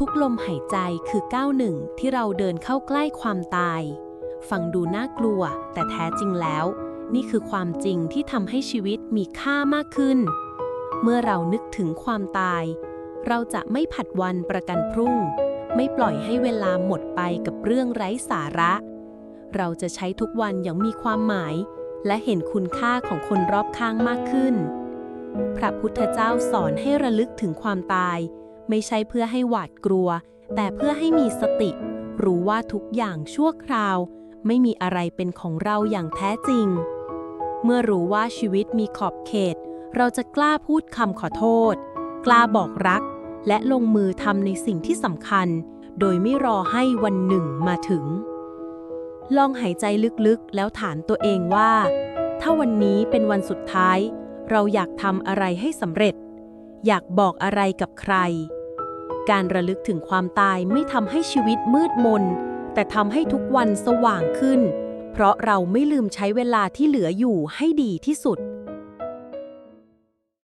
ทุกลมหายใจคือก้าวหนึ่งที่เราเดินเข้าใกล้ความตาย ฟังดูน่ากลัว แต่แท้จริงแล้ว นี่คือความจริงที่ทำให้ชีวิตมีค่ามากขึ้น เมื่อเรานึกถึงความตาย เราจะไม่ผัดวันประกันพรุ่ง ไม่ปล่อยให้เวลาหมดไปกับเรื่องไร้สาระ เราจะใช้ทุกวันอย่างมีความหมาย และเห็นคุณค่าของคนรอบข้างมากขึ้น พระพุทธเจ้าสอนให้ระลึกถึงความตาย ไม่ใช่เพื่อให้หวาดกลัว แต่เพื่อให้มีสติ รู้ว่าทุกอย่างชั่วคราว ไม่มีอะไรเป็นของเราอย่างแท้จริง เมื่อรู้ว่าชีวิตมีขอบเขต เราจะกล้าพูดคำขอโทษ กล้าบอกรัก และลงมือทำในสิ่งที่สำคัญ โดยไม่รอให้วันหนึ่งมาถึง ลองหายใจลึกๆ แล้วถามตัวเองว่า ถ้าวันนี้เป็นวันสุดท้าย เราอยากทำอะไรให้สำเร็จ อยากบอกอะไรกับใคร การระลึกถึงความตายไม่ทำให้ชีวิตมืดมน แต่ทำให้ทุกวันสว่างขึ้น เพราะเราไม่ลืมใช้เวลาที่เหลืออยู่ให้ดีที่สุด